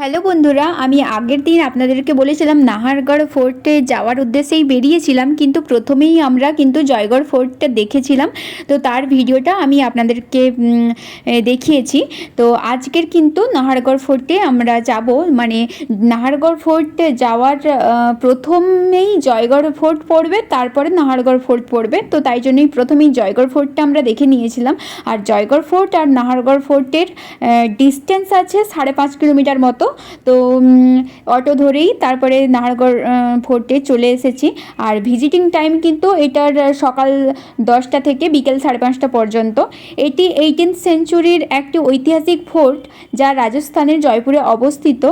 Hello বন্ধুরা, আমি আগের দিন আপনাদেরকে বলেছিলাম নাহারগড় ফোর্টে যাওয়ার উদ্দেশ্যেই বেরিয়েছিলাম, কিন্তু প্রথমেই আমরা কিন্তু জয়গড় ফোর্টটা দেখেছিলাম। তো তার ভিডিওটা আমি আপনাদেরকে দেখিয়েছি। তো আজকের কিন্তু নাহারগড় ফোর্টে আমরা যাব মানে নাহারগড় ফোর্ট যাওয়ার প্রথমেই জয়গড় ফোর্ট পড়বে, তারপরে নাহারগড় ফোর্ট পড়বে। তো তাই জন্যই প্রথমেই জয়গড় ফোর্টটা আমরা দেখে নিয়েছিলাম। আর জয়গড় ফোর্ট আর নাহারগড় ফোর্টের ডিস্টেন্স আছে সাড়ে পাঁচ কিলোমিটার মতো। তো অটো ধরেই তারপরে নাহারগড় ফোর্টে চলে এসেছি। আর ভিজিটিং টাইম কিন্তু এটার সকাল দশটা থেকে বিকেল সাড়ে পাঁচটা পর্যন্ত। এটি এইটিন্থ সেঞ্চুরির একটি ঐতিহাসিক ফোর্ট যা রাজস্থানের জয়পুরে অবস্থিত।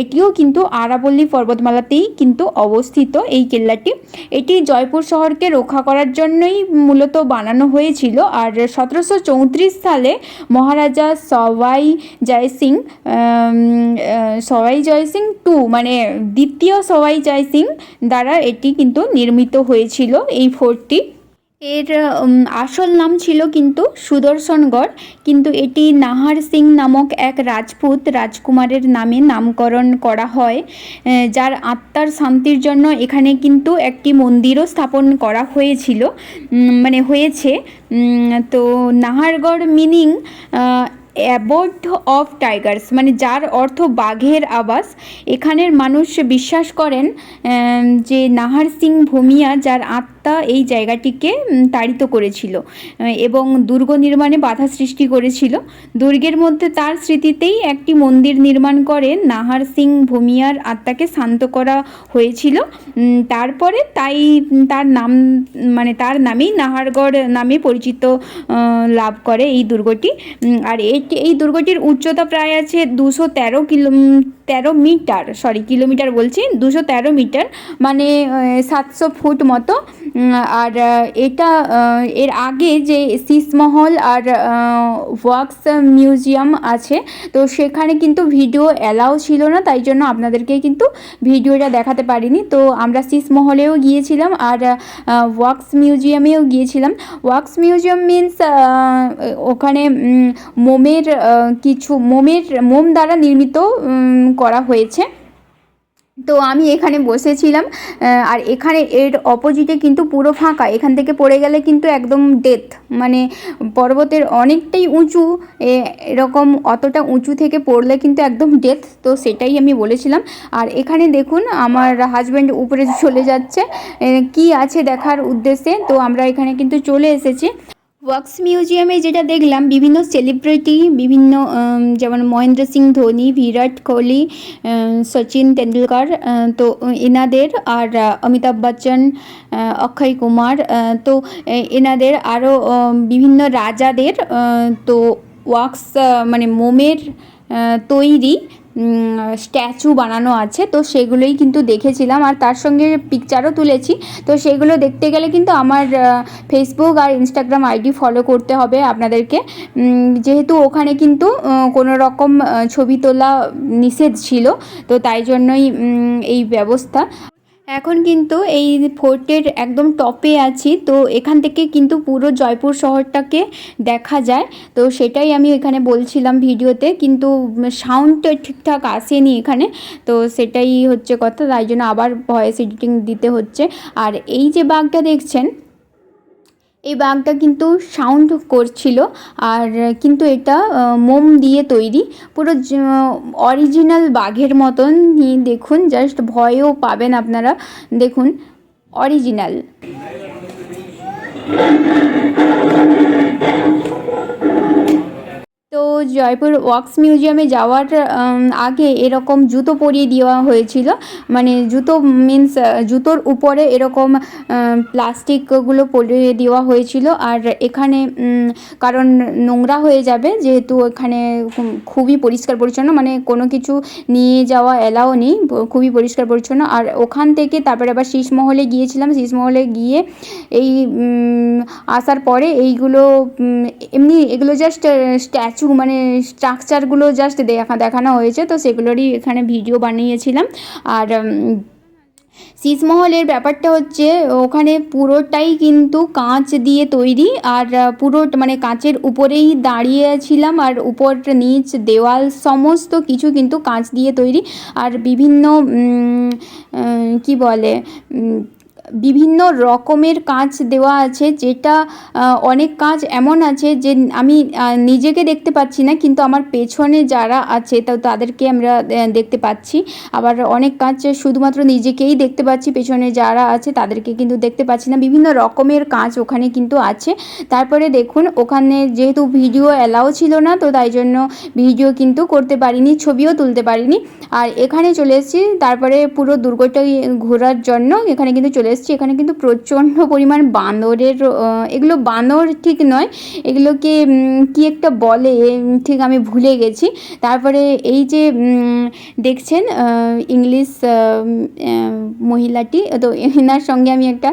এটিও কিন্তু আরাবল্লী পর্বতমালাতেই কিন্তু অবস্থিত এই কেল্লাটি। এটি জয়পুর শহরকে রক্ষা করার জন্যই মূলত বানানো হয়েছিল। আর সতেরোশো চৌত্রিশ সালে মহারাজা সওয়াই জয় সিং আহ, জয় সিং টু মানে দ্বিতীয় সওয়াই জয় সিং দ্বারা এটি কিন্তু নির্মিত হয়েছিল এই ফোর্টটি এর আসল নাম ছিল কিন্তু সুদর্শনগড় কিন্তু এটি নাহার সিং নামক এক রাজপুত রাজকুমারের নামে নামকরণ করা হয় যার আত্মার শান্তির জন্য এখানে কিন্তু একটি মন্দিরও স্থাপন করা হয়েছিল মানে হয়েছে তো Nahargarh meaning abode of tigers মানে যার অর্থ বাঘের আবাস। এখানের মানুষ বিশ্বাস করেন যে নাহার সিং ভূমিয়া, যার আত্মা এই জায়গাটিকে তাড়িত করেছিল। এবং দুর্গ নির্মাণে বাধা সৃষ্টি করেছিল। দুর্গের মধ্যে তার স্মৃতিতেই একটি মন্দির নির্মাণ করে নাহার সিং ভূমিয়ার আত্মাকে শান্ত করা হয়েছিল। তারপরে তাই, তার নাম মানে তার নামেই নাহারগড় নামে পরিচিত লাভ করে এই দুর্গটি। আর এই দুর্গটির উচ্চতা প্রায় আছে দুশো তেরো কিলো তেরো মিটার সরি কিলোমিটার বলছি, দুশো তেরো মিটার মানে সাতশো ফুট মতো। আর এটা এর আগে যে শীষমহল আর ওয়াক্স মিউজিয়াম আছে, তো সেখানে কিন্তু ভিডিও অ্যালাউ ছিল না, তাই জন্য আপনাদেরকে কিন্তু ভিডিওটা দেখাতে পারিনি। তো আমরা শীষমহলেও গিয়েছিলাম আর ওয়াক্স মিউজিয়ামেও গিয়েছিলাম। ওয়াক্স মিউজিয়াম মিন্স ওখানে মোমের কিছু, মোমের, মোম দ্বারা নির্মিত করা হয়েছে। তো আমি এখানে বসেছিলাম আর এখানে এর অপোজিটে কিন্তু পুরো ফাঁকা। এখান থেকে পড়ে গেলে কিন্তু একদম ডেথ মানে পর্বতের অনেকটাই উঁচু এরকম অতটা উঁচু থেকে পড়লে কিন্তু একদম ডেথ তো সেটাই আমি বলেছিলাম। আর এখানে দেখুন, আমার হাজব্যান্ড উপরে চলে যাচ্ছে। কি আছে দেখার উদ্দেশ্যে? তো আমরা এখানে কিন্তু চলে এসেছি। ওয়াক্স মিউজিয়ামে যেটা দেখলাম, বিভিন্ন সেলিব্রিটি বিভিন্ন যেমন মহেন্দ্র সিং ধোনি, বিরাট কোহলি সচিন তেন্ডুলকার তো এনাদের আর অমিতাভ বচ্চন অক্ষয় কুমার তো এনাদের আরও বিভিন্ন রাজাদের তো ওয়াক্স মানে মোমের তৈরি। স্ট্যাচু বানানো আছে, তো সেগুলোই কিন্তু দেখেছিলাম। আর তার সঙ্গে পিকচারও তুলেছি। তো সেগুলো দেখতে গেলে কিন্তু আমার ফেসবুক আর ইনস্টাগ্রাম আইডি ফলো করতে হবে আপনাদেরকে। যেহেতু ওখানে কিন্তু কোনো রকম ছবি তোলা নিষেধ ছিল, তো তাই জন্যই এই ব্যবস্থা। এখন কিন্তু এই ফোর্টের একদম টপে আছি, তো এখান থেকে কিন্তু পুরো জয়পুর শহরটাকে দেখা যায়। তো সেটাই আমি এখানে বলছিলাম ভিডিওতে, কিন্তু সাউন্ডটা ঠিকঠাক আসেনি এখানে, তো সেটাই হচ্ছে কথা, তাই জন্য আবার ভয়েস এডিটিং দিতে হচ্ছে। আর এই যে বাঘটা দেখছেন এই বাঘটা কিন্তু সাউন্ড করছিল আর কিন্তু এটা মোম দিয়ে তৈরি। পুরো অরিজিনাল বাঘের মতন। দেখুন জাস্ট ভয়ও পাবেন আপনারা। দেখুন অরিজিনাল জয়পুর ওয়াক্স মিউজিয়ামে যাওয়ার আগে এরকম জুতো পরিয়ে দেওয়া হয়েছিল। মানে জুতো মিন্স জুতোর উপরে এরকম প্লাস্টিকগুলো পরিয়ে দেওয়া হয়েছিল। আর এখানে কারণ নোংরা হয়ে যাবে, যেহেতু এখানে খুবই পরিষ্কার পরিচ্ছন্ন মানে কোনো কিছু নিয়ে যাওয়া এলাও নেই, খুবই পরিষ্কার পরিচ্ছন্ন। আর ওখান থেকে তারপরে আবার শীষমহলে গিয়েছিলাম। শীষমহলে গিয়ে এই আসার পরে এইগুলো এমনি এগুলো জাস্ট স্ট্যাচু মানে স্ট্রাকচারগুলো জাস্ট দেখা দেখানো হয়েছে। তো সেগুলোরই এখানে ভিডিও বানিয়েছিলাম। আর শীষমহলের ব্যাপারটা হচ্ছে, ওখানে পুরোটাই কিন্তু কাঁচ দিয়ে তৈরি। আর, পুরো মানে কাঁচের উপরেই দাঁড়িয়েছিলাম। আর উপর নিচ দেওয়াল সমস্ত কিছু কিন্তু কাঁচ দিয়ে তৈরি। আর বিভিন্ন কি বলে বিভিন্ন রকমের কাঁচ দেওয়া আছে, যেটা অনেক কাঁচ এমন আছে যে আমি নিজেকে দেখতে পাচ্ছি না, কিন্তু আমার পেছনে যারা আছে, তো, তাদেরকে আমরা দেখতে পাচ্ছি। আবার অনেক কাঁচ শুধুমাত্র নিজেকেই দেখতে পাচ্ছি, পেছনে যারা আছে, তাদেরকে কিন্তু দেখতে পাচ্ছি না। বিভিন্ন রকমের কাঁচ ওখানে কিন্তু আছে। তারপরে দেখুন, ওখানে যেহেতু ভিডিও অ্যালাও ছিল না, তো তাই জন্য ভিডিও কিন্তু করতে পারিনি, ছবিও তুলতে পারিনি। আর এখানে চলে এসেছি, তারপরে পুরো দুর্গটা ঘোরার জন্য এখানে কিন্তু চলে এসেছি। এখানে কিন্তু প্রচণ্ড পরিমাণ বাঁদরের এগুলো বাঁদর ঠিক নয় এগুলোকে কি একটা বলে ঠিক আমি ভুলে গেছি। তারপরে এই যে দেখছেন ইংলিশ মহিলাটি, তো এনার সঙ্গে আমি একটা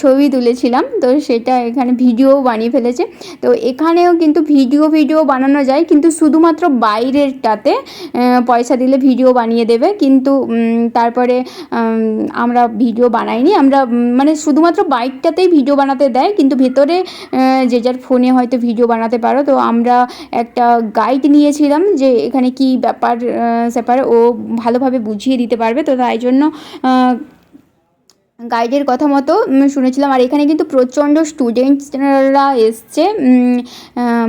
ছবি তুলেছিলাম, তো সেটা এখানে ভিডিও বানিয়ে ফেলেছে। তো এখানেও কিন্তু ভিডিও ভিডিও বানানো যায়, কিন্তু শুধুমাত্র বাইরেরটাতে পয়সা দিলে ভিডিও বানিয়ে দেবে। কিন্তু তারপরে আমরা ভিডিও বানাইনি আমরা মানে শুধুমাত্র বাইকটাতেই ভিডিও বানাতে দেয়, কিন্তু ভেতরে যে যার ফোনে হয়তো ভিডিও বানাতে পারো। তো আমরা একটা গাইড নিয়েছিলাম যে এখানে কি ব্যাপার স্যাপার, ও ভালোভাবে বুঝিয়ে দিতে পারবে। তো তাই জন্য গাইডের কথা মতো শুনেছিলাম। আর এখানে কিন্তু প্রচণ্ড স্টুডেন্টসরা এসছে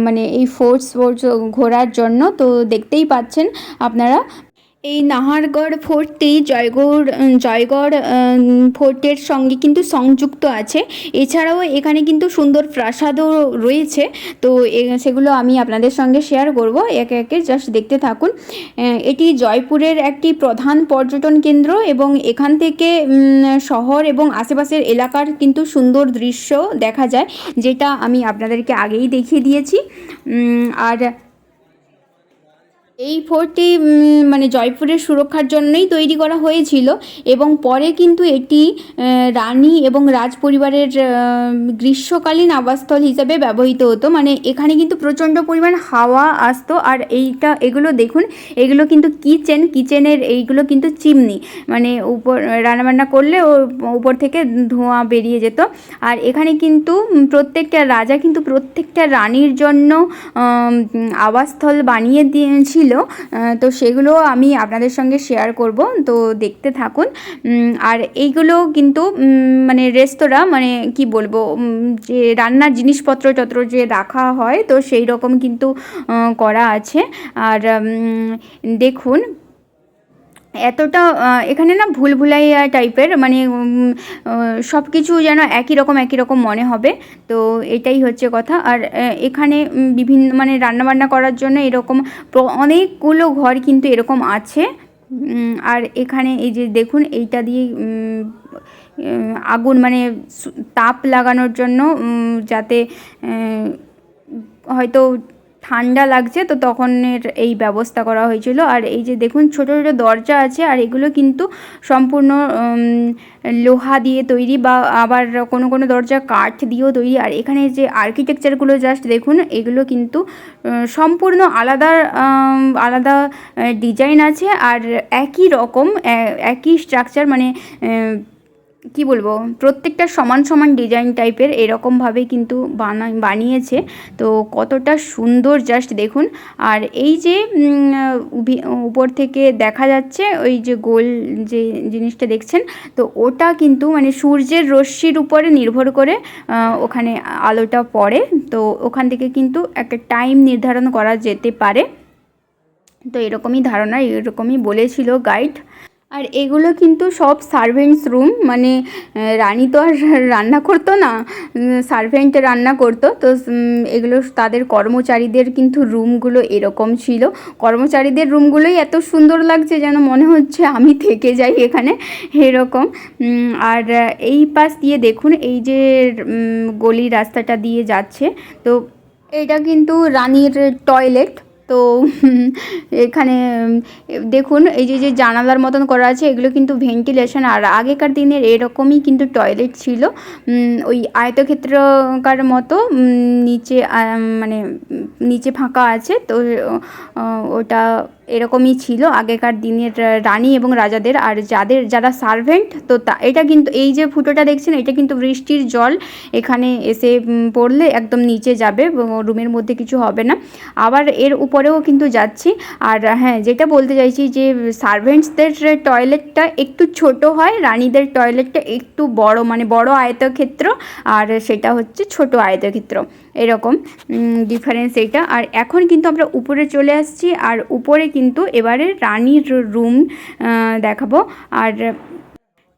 মানে এই ফোর্স ফোর্স ঘোরার জন্য। তো দেখতেই পাচ্ছেন আপনারা এই নাহারগড় ফোর্টটি জয়গড় জয়গড় ফোর্টের সঙ্গে কিন্তু সংযুক্ত আছে। এছাড়াও এখানে কিন্তু সুন্দর প্রাসাদও রয়েছে। তো সেগুলো আমি আপনাদের সঙ্গে শেয়ার করব। একে একে জাস্ট দেখতে থাকুন। এটি জয়পুরের একটি প্রধান পর্যটন কেন্দ্র এবং এখান থেকে শহর এবং আশেপাশের এলাকার কিন্তু সুন্দর দৃশ্য দেখা যায়, যেটা আমি আপনাদেরকে আগেই দেখিয়ে দিয়েছি। আর এই ফোর্টটি মানে জয়পুরের সুরক্ষার জন্যই তৈরি করা হয়েছিল এবং পরে কিন্তু এটি রানী এবং রাজ পরিবারের গ্রীষ্মকালীন আবাসস্থল হিসাবে ব্যবহৃত হতো। মানে এখানে কিন্তু প্রচণ্ড পরিমাণ হাওয়া আসতো আর এইটা, এগুলো দেখুন, এগুলো কিন্তু কিচেন, কিচেনের এইগুলো কিন্তু চিমনি। মানে উপর, রান্নাবান্না করলে ও, উপর থেকে ধোঁয়া বেরিয়ে যেত। আর এখানে কিন্তু প্রত্যেকটা রাজা কিন্তু প্রত্যেকটা রানীর জন্য আবাসস্থল বানিয়ে দিয়েছিল। আহ, তো সেগুলো আমি আপনাদের সঙ্গে শেয়ার করব তো দেখতে থাকুন। আর এইগুলো কিন্তু মানে রেস্তোরাঁ মানে কি বলব যে রান্নার জিনিসপত্র টত্র যে রাখা হয় তো সেই রকম কিন্তু করা আছে। আর দেখুন এতটা এখানে না ভুল ভুলাইয়া টাইপের মানে সব কিছু যেন একই রকম একই রকম মনে হবে। তো এটাই হচ্ছে কথা। আর এখানে বিভিন্ন মানে রান্নাবান্না করার জন্য এরকম অনেকগুলো ঘর কিন্তু এরকম আছে। আর এখানে এই যে দেখুন, এইটা দিয়ে আগুন মানে তাপ লাগানোর জন্য যাতে হয়তো ঠান্ডা লাগছে, তো তখনের এই ব্যবস্থা করা হয়েছিল। আর এই যে দেখুন, ছোটো ছোটো দরজা আছে, আর এগুলো কিন্তু সম্পূর্ণ লোহা দিয়ে তৈরি বা আবার কোনো কোনো দরজা কাঠ দিয়েও তৈরি। আর এখানে যে আর্কিটেকচারগুলো জাস্ট দেখুন, এগুলো কিন্তু সম্পূর্ণ আলাদা আলাদা ডিজাইন আছে। আর একই রকম একই স্ট্রাকচার মানে কি বলব, প্রত্যেকটা সমান সমান ডিজাইন টাইপের এরকমভাবে কিন্তু বানা বানিয়েছে। তো কতটা সুন্দর জাস্ট দেখুন। আর এই যে উপর থেকে দেখা যাচ্ছে ওই যে গোল যে জিনিসটা দেখছেন, তো ওটা কিন্তু মানে সূর্যের রশ্মির উপরে নির্ভর করে ওখানে আলোটা পড়ে। তো ওখান থেকে কিন্তু একটা টাইম নির্ধারণ করা যেতে পারে। তো এরকমই ধারণা, এরকমই বলেছিল গাইড আর এগুলো কিন্তু সব সার্ভেন্টস রুম মানে রানী তো আর রান্না করতো না সার্ভেন্ট রান্না করতো, তো এগুলো তাদের কর্মচারীদের কিন্তু রুমগুলো এরকম ছিল। কর্মচারীদের রুমগুলোই এত সুন্দর লাগছে যেন মনে হচ্ছে আমি থেকে যাই এখানে, এরকম। আর এই পাশ দিয়ে দেখুন, এই যে গলি রাস্তাটা দিয়ে যাচ্ছে, তো, এটা কিন্তু রানীর টয়লেট তো এখানে, দেখুন, এই যে যে জানালার মতন করা আছে, এগুলো কিন্তু ভেন্টিলেশন আর আগেকার দিনের এরকমই কিন্তু টয়লেট ছিল। ওই আয়তক্ষেত্রকার মতো নিচে মানে নিচে ফাঁকা আছে, তো ওটা এরকমই ছিল আগেকার দিনের রানী এবং রাজাদের। আর যাদের যারা সার্ভেন্ট তো তা, এটা কিন্তু এই যে ফুটোটা দেখছেন, এটা কিন্তু বৃষ্টির জল এখানে এসে পড়লে একদম নিচে যাবে রুমের মধ্যে কিছু হবে না। আবার এর উপরেও কিন্তু যাচ্ছি। আর হ্যাঁ যেটা বলতে চাইছি যে সার্ভেন্টসদের টয়লেটটা একটু ছোট হয়, রানীদের টয়লেটটা একটু বড় মানে বড় আয়তক্ষেত্র। আর সেটা হচ্ছে ছোট আয়তক্ষেত্র। এরকম ডিফারেন্স এইটা আর এখন কিন্তু আমরা উপরে চলে আসছি। আর উপরে কিন্তু এবারে রানীর রুম দেখাবো। আর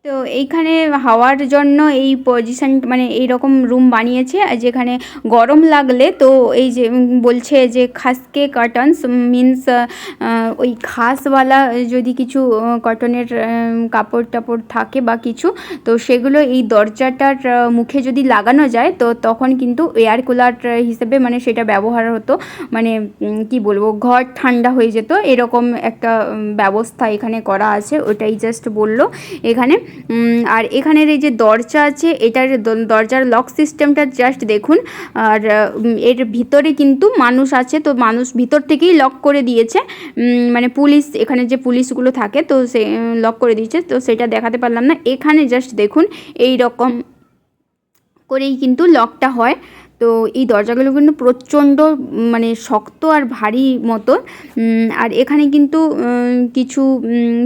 তো এইখানে হাওয়ার জন্য এই পজিশন মানে এই রকম রুম বানিয়েছে যেখানে গরম লাগলে তো এই যে বলছে যে খাসকে কার্টনস মিন্স ওই খাসওয়ালা যদি কিছু কটনের কাপড় টাপড় থাকে বা কিছু, তো সেগুলো এই দরজাটার মুখে যদি লাগানো যায়, তো তখন কিন্তু এয়ার কুলার হিসেবে মানে সেটা ব্যবহার হতো। মানে কি বলব, ঘর ঠান্ডা হয়ে যেত। এরকম একটা ব্যবস্থা এখানে করা আছে, ওটাই জাস্ট বলল। এখানে আর এখানের এই যে দরজা আছে, এটার দরজার লক সিস্টেমটা জাস্ট দেখুন। আর এর ভিতরে কিন্তু মানুষ আছে, তো মানুষ ভিতর থেকেই লক করে দিয়েছে। মানে পুলিশ, এখানে যে পুলিশগুলো থাকে, তো সে লক করে দিয়েছে, তো সেটা দেখাতে পারলাম না। এখানে জাস্ট দেখুন এই রকম করেই কিন্তু লকটা হয়। তো এই দরজাগুলো কিন্তু প্রচণ্ড মানে শক্ত আর ভারী মতো আর এখানে কিন্তু কিছু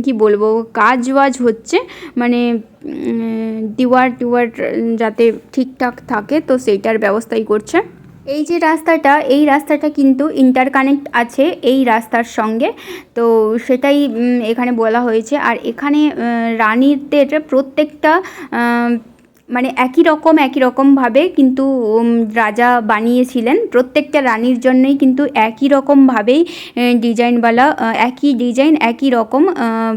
কি বলব কাজ বাজ হচ্ছে। মানে দিওয়ার টিওয়ার যাতে ঠিকঠাক থাকে, তো সেইটার ব্যবস্থাই করছে। এই যে রাস্তাটা, এই রাস্তাটা কিন্তু ইন্টারকানেক্ট আছে এই রাস্তার সঙ্গে। তো সেটাই এখানে বলা হয়েছে। আর এখানে রানীদের প্রত্যেকটা মানে একই রকম, একই রকমভাবে কিন্তু রাজা বানিয়েছিলেন। প্রত্যেকটা রানীর জন্যই কিন্তু একই রকমভাবেই ডিজাইনওয়ালা একই ডিজাইন, একই রকম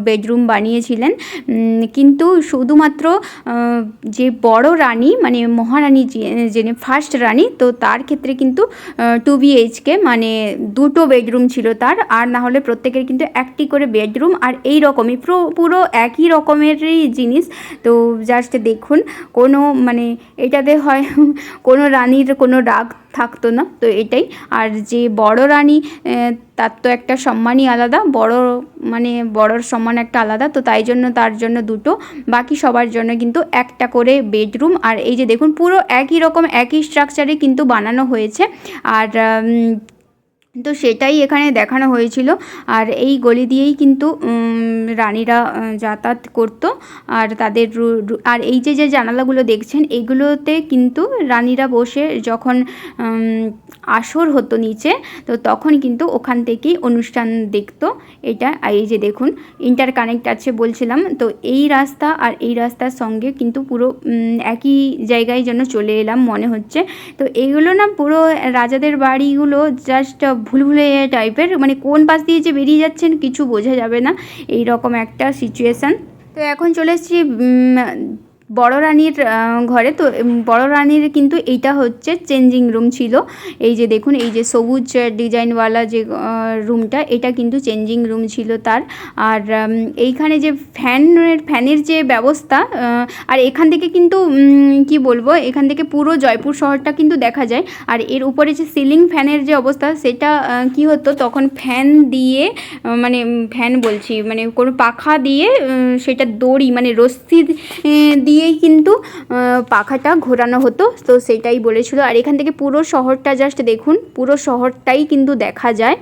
বেডরুম বানিয়েছিলেন। কিন্তু শুধুমাত্র যে বড় রানী মানে মহারানী যিনি ফার্স্ট রানী, তো তার ক্ষেত্রে কিন্তু টু বিএইচকে মানে দুটো বেডরুম ছিল তার। আর না হলে প্রত্যেকের কিন্তু একটি করে বেডরুম। আর এই রকমই, পুরো একই রকমেরই জিনিস। তো জাস্ট দেখুন কোনো মানে এটাতে হয়, কোনো রানীর কোনো রাগ থাকতো না, তো এটাই। আর যে বড় রানী তার তো একটা সম্মানই আলাদা, বড় মানে বড়র সম্মান একটা আলাদা, তো তাই জন্য তার জন্য দুটো। বাকি সবার জন্য কিন্তু একটা করে বেডরুম। আর এই যে দেখুন, পুরো একই রকম, একই স্ট্রাকচারে কিন্তু বানানো হয়েছে। আর তো সেটাই এখানে দেখানো হয়েছিল। আর এই গলি দিয়েই কিন্তু রানীরা যাতায়াত করতো। আর তাদের আর এই যে যে জানালাগুলো দেখছেন, এগুলোতে কিন্তু রানীরা বসে যখন আসর হতো নিচে, তো তখন কিন্তু ওখান থেকেই অনুষ্ঠান দেখত। এটা এই যে দেখুন ইন্টার কানেক্ট আছে বলছিলাম। তো এই রাস্তা আর এই রাস্তার সঙ্গে কিন্তু পুরো একই জায়গায় যেন চলে এলাম মনে হচ্ছে। তো এইগুলো না পুরো রাজাদের বাড়িগুলো জাস্ট ভুলভুলে টাইপের মানে কোন পাশ দিয়ে যে বেরিয়ে যাচ্ছেন কিছু বোঝা যাবে না এই রকম একটা সিচুয়েশান তো এখন চলে এসেছি বড় রানীর ঘরে তো বড় রানীর কিন্তু এইটা হচ্ছে চেঞ্জিং রুম ছিল। এই যে দেখুন এই যে সবুজ ডিজাইনওয়ালা যে রুমটা এটা কিন্তু চেঞ্জিং রুম ছিল তার। আর এইখানে যে ফ্যানের ফ্যানের যে ব্যবস্থা আর এখান থেকে কিন্তু কি বলব এখান থেকে পুরো জয়পুর শহরটা কিন্তু দেখা যায়। আর এর উপরে যে সিলিং ফ্যানের যে অবস্থা সেটা কি হতো তখন ফ্যান দিয়ে মানে ফ্যান বলছি মানে কোনো পাখা দিয়ে সেটা দড়ি মানে রশ্মি আহ, দিয়েই কিন্তু পাখাটা ঘোরানো হতো। তো সেটাই বলেছিল। আর এখান থেকে পুরো শহরটা জাস্ট দেখুন, পুরো শহরটাই কিন্তু দেখা যায়।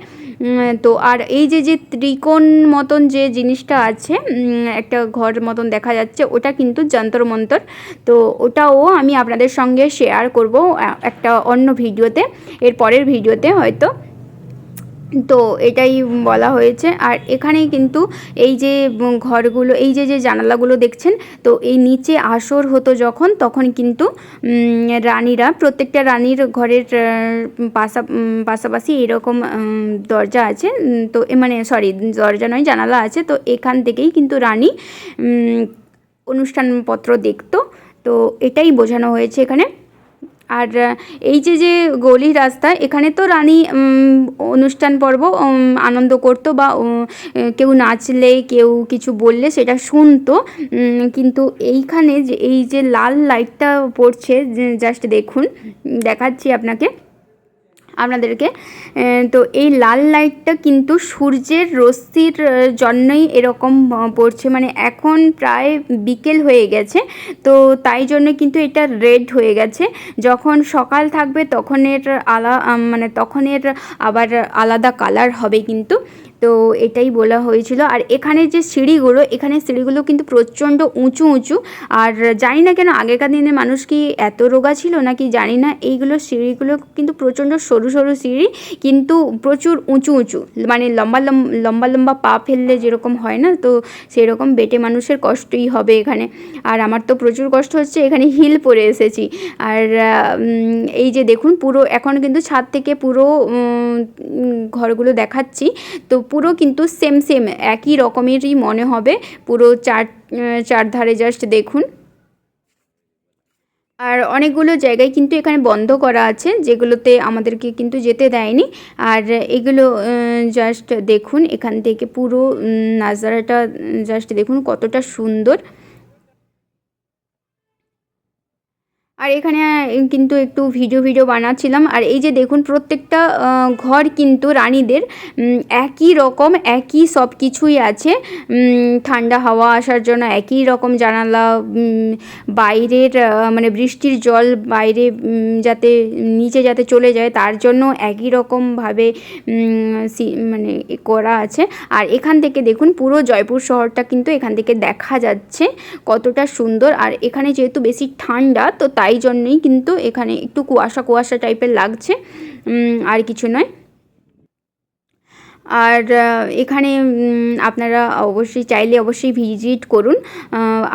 তো আর এই যে যে ত্রিকোণ মতন যে জিনিসটা আছে একটা ঘর মতন দেখা যাচ্ছে, ওটা কিন্তু যন্তর মন্তর। তো ওটাও আমি আপনাদের সঙ্গে শেয়ার করব একটা অন্য ভিডিওতে এর পরের ভিডিওতে হয়তো। তো এটাই বলা হয়েছে। আর এখানে কিন্তু এই যে ঘরগুলো, এই যে যে জানালাগুলো দেখছেন, তো এই নিচে আসর হতো যখন, তখন কিন্তু রানীরা, প্রত্যেকটা রানীর ঘরের পাশা পাশাপাশি এরকম দরজা আছে। তো মানে সরি দরজা নয়, জানালা আছে। তো এখান থেকেই কিন্তু রানী অনুষ্ঠানপত্র দেখতো। তো এটাই বোঝানো হয়েছে এখানে। আর এই যে যে গলি রাস্তা, এখানে তো রানী অনুষ্ঠান পর্ব আনন্দ করতো বা কেউ নাচলে, কেউ কিছু বললে সেটা শুনতো কিন্তু এইখানে যে, এই যে লাল লাইটটা পড়ছে জাস্ট দেখুন, দেখাচ্ছি আপনাকে। আপনাদেরকে। তো এই লাল লাইটটা কিন্তু সূর্যের রশ্মির জন্যই এরকম পড়ছে। মানে এখন প্রায় বিকেল হয়ে গেছে, তো তাই জন্য কিন্তু এটা রেড হয়ে গেছে। যখন সকাল থাকবে তখন এর আলা মানে তখন এর আবার আলাদা কালার হবে কিন্তু। তো এটাই বলা হয়েছিল। আর এখানে যে সিঁড়িগুলো, এখানে সিঁড়িগুলো কিন্তু প্রচণ্ড উঁচু উঁচু। আর জানি না কেন আগেকার দিনে মানুষ কি এত রোগা ছিল নাকি জানি না। এইগুলো সিঁড়িগুলো কিন্তু প্রচণ্ড সরু সরু সিঁড়ি, কিন্তু প্রচুর উঁচু উঁচু। মানে লম্বা লম্বা লম্বা পা ফেললে যেরকম হয় না, তো সেরকম বেটে মানুষের কষ্টই হবে এখানে। আর আমার তো প্রচুর কষ্ট হচ্ছে, এখানে হিল পরে এসেছি। আর এই যে দেখুন, পুরো, এখন কিন্তু ছাদ থেকে পুরো ঘরগুলো দেখাচ্ছি। তো পুরো কিন্তু সেম সেম একই রকমেরই মনে হবে। পুরো চার চারধারে জাস্ট দেখুন। আর অনেকগুলো জায়গায় কিন্তু এখানে বন্ধ করা আছে, যেগুলোতে আমাদেরকে কিন্তু যেতে দেয়নি। আর এগুলো জাস্ট দেখুন, এখান থেকে পুরো নাজারাটা জাস্ট দেখুন কতটা সুন্দর। আর এখানে কিন্তু একটু ভিডিও ভিডিও বানাচ্ছিলাম। আর এই যে দেখুন, প্রত্যেকটা ঘর কিন্তু রানীদের একই রকম, একই সব কিছুই আছে। ঠান্ডা হাওয়া আসার জন্য একই রকম জানালা বাইরের মানে বৃষ্টির জল বাইরে যাতে, নিচে যাতে চলে যায়, তার জন্য একই রকমভাবে মানে করা আছে। আর এখান থেকে দেখুন, পুরো জয়পুর শহরটা কিন্তু এখান থেকে দেখা যাচ্ছে কতটা সুন্দর। আর এখানে যেহেতু বেশি ঠান্ডা, তো তাই জন্যই কিন্তু এখানে একটু কুয়াশা কুয়াশা টাইপের লাগছে আর কিছু নয়। আর এখানে আপনারা অবশ্যই চাইলে অবশ্যই ভিজিট করুন।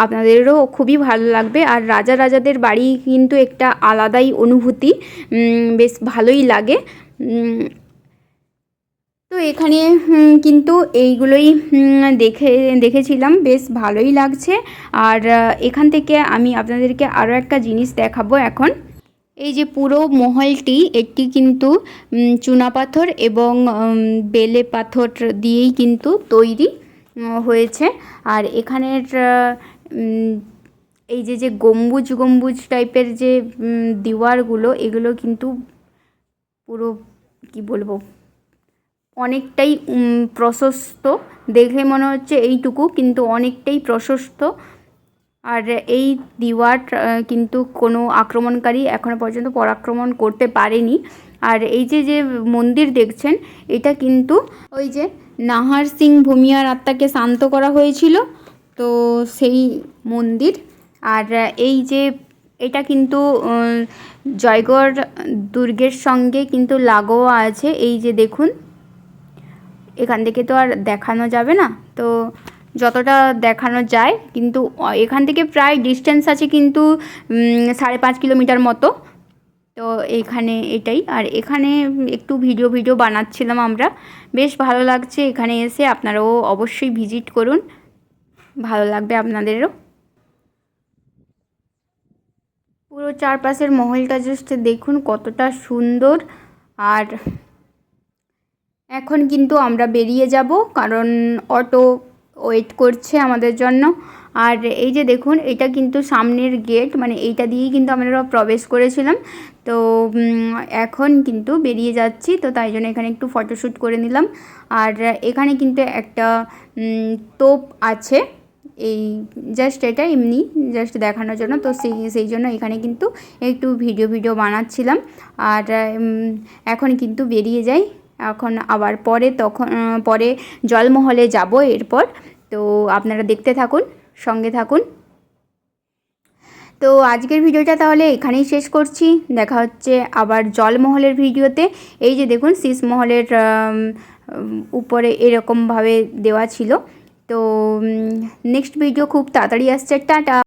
আপনাদেরও খুবই ভালো লাগবে। আর রাজা রাজাদের বাড়ি কিন্তু একটা আলাদাই অনুভূতি বেশ ভালোই লাগে। এখানে কিন্তু এইগুলোই দেখে, দেখেছিলাম। বেশ ভালোই লাগছে। আর এখান থেকে আমি আপনাদেরকে আরও একটা জিনিস দেখাবো এখন। এই যে পুরো মহলটি এটি কিন্তু চুনাপাথর এবং বেলে পাথর দিয়েই কিন্তু তৈরি হয়েছে। আর এখানের এই যে যে গম্বুজ গম্বুজ টাইপের যে দিওয়ারগুলো, এগুলো কিন্তু পুরো, কি বলব অনেকটাই প্রশস্ত। দেখে মনে হচ্ছে এইটুকু, কিন্তু অনেকটাই প্রশস্ত। আর এই দিওয়ার কিন্তু কোনো আক্রমণকারী এখনও পর্যন্ত পরাক্রমণ করতে পারেনি। আর এই যে যে মন্দির দেখছেন, এটা কিন্তু ওই যে নাহার সিং ভূমিয়ার আত্মাকে শান্ত করা হয়েছিল, তো সেই মন্দির। আর এই যে, এটা কিন্তু জয়গড় দুর্গের সঙ্গে কিন্তু লাগোয়া আছে। এই যে দেখুন এখান থেকে তো আর দেখানো যাবে না। তো যতটা দেখানো যায়, কিন্তু এখান থেকে প্রায় ডিস্টেন্স আছে কিন্তু সাড়ে পাঁচ কিলোমিটার মতো। তো এখানে এটাই। আর এখানে একটু ভিডিও ভিডিও বানাচ্ছিলাম আমরা। বেশ ভালো লাগছে এখানে এসে। আপনারাও অবশ্যই ভিজিট করুন। ভালো লাগবে আপনাদেরও। পুরো চারপাশের মহলটা জাস্ট দেখুন কতটা সুন্দর। আর এখন কিন্তু আমরা বেরিয়ে যাব, কারণ অটো ওয়েট করছে আমাদের জন্য। আর এই যে দেখুন, এটা কিন্তু সামনের গেট মানে এইটা দিয়েই কিন্তু আমরা প্রবেশ করেছিলাম। তো এখন কিন্তু বেরিয়ে যাচ্ছি, তো তাই জন্য এখানে একটু ফটোশ্যুট করে নিলাম। আর এখানে কিন্তু একটা তোপ আছে। এই, জাস্ট এটা এমনি, জাস্ট দেখানোর জন্য। তো সেই সেই জন্য এখানে কিন্তু একটু ভিডিও ভিডিও বানাচ্ছিলাম। আর এখন কিন্তু বেরিয়ে যাই। এখন আবার পরে তখন পরে জলমহলে যাব এরপর। তো আপনারা দেখতে থাকুন, সঙ্গে থাকুন। তো আজকের ভিডিওটা তাহলে এখানেই শেষ করছি। দেখা হচ্ছে আবার জলমহলের ভিডিওতে। এই যে দেখুন শীষমহলের উপরে এরকমভাবে দেওয়া ছিল। তো নেক্সট ভিডিও খুব তাড়াতাড়ি আসছে। টাটা!